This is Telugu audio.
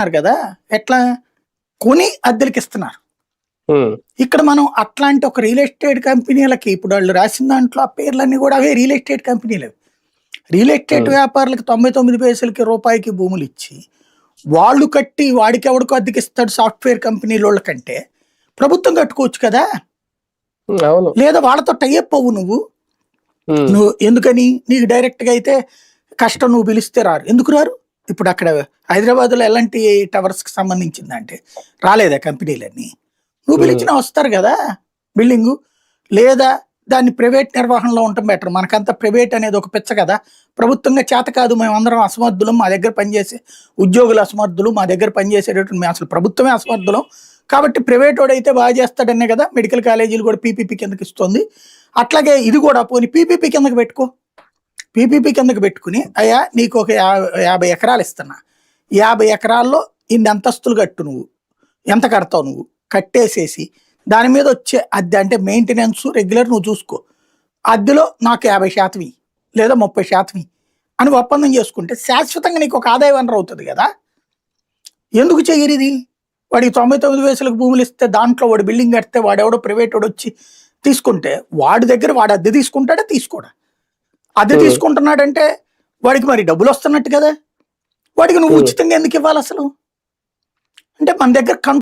ఇస్తున్నారు కదా ఎట్లా? కొని అద్దెలకి ఇస్తున్నారు ఇక్కడ మనం అట్లాంటి ఒక రియల్ ఎస్టేట్ కంపెనీలకి ఇప్పుడు వాళ్ళు రాసిన దాంట్లో ఆ పేర్లన్నీ కూడా అవే రియల్ ఎస్టేట్ కంపెనీలు. Real estate. వ్యాపారులకు తొంభై తొమ్మిది పైసలకి రూపాయికి భూములు ఇచ్చి వాళ్ళు కట్టి వాడికి ఎవడికో అద్దెకి ఇస్తాడు సాఫ్ట్వేర్ కంపెనీల వాళ్ళకంటే ప్రభుత్వం కట్టుకోవచ్చు కదా? లేదా వాళ్ళతో టైఅప్ అవ్వు నువ్వు? నువ్వు ఎందుకని? నీకు డైరెక్ట్గా అయితే కష్టం నువ్వు పిలిస్తే రారు. ఎందుకు రారు? ఇప్పుడు అక్కడ హైదరాబాద్లో ఎలాంటి టవర్స్కి సంబంధించిందంటే రాలేదా కంపెనీలన్నీ? నువ్వు. పిలిచినా వస్తారు కదా బిల్డింగు. లేదా దాన్ని ప్రైవేట్ నిర్వహణలో ఉండటం బెటర్. మనకంతా ప్రైవేట్ అనేది ఒక పిచ్చ కదా. ప్రభుత్వంగా చేత కాదు. మేము అందరం అసమర్థులం. మా దగ్గర పనిచేసే ఉద్యోగులు అసమర్థులు. మా దగ్గర పనిచేసేటటువంటి మేము అసలు ప్రభుత్వమే అసమర్థులం. కాబట్టి ప్రైవేట్ వాడు అయితే బాగా చేస్తాడనే కదా. మెడికల్ కాలేజీలు కూడా పీపీపీ కిందకి ఇస్తుంది. అట్లాగే ఇది కూడా పోనీ పీపీపీ కిందకి పెట్టుకో. పీపీపీ కిందకు పెట్టుకుని అయ్యా నీకు ఒక యాభై ఎకరాలు ఇస్తున్నా. యాభై ఎకరాల్లో ఇన్ని అంతస్తులు కట్టు నువ్వు. ఎంత కడతావు నువ్వు? కట్టేసేసి దాని మీద వచ్చే అద్దె అంటే మెయింటెనెన్స్ రెగ్యులర్ నువ్వు చూసుకో. అద్దెలో నాకు యాభై శాతం లేదా ముప్పై శాతం అని ఒప్పందం చేసుకుంటే శాశ్వతంగా నీకు ఒక ఆదాయ వనరు అవుతుంది కదా. ఎందుకు చేయరిది ఇది? వాడికి తొంభై తొమ్మిది వయసులకు భూములు ఇస్తే దాంట్లో వాడు బిల్డింగ్ కడితే వాడెవడో ప్రైవేట్ వాడు వచ్చి తీసుకుంటే వాడి దగ్గర వాడు అద్దె తీసుకుంటాడా? తీసుకోడా? Hmm. తీసుకుంటున్నాడంటే వాడికి మరి డబ్బులు వస్తున్నట్టు కదా వాడికి నువ్వు. ఉచితంగా ఎందుకు ఇవ్వాలి అసలు అంటే మన దగ్గర కం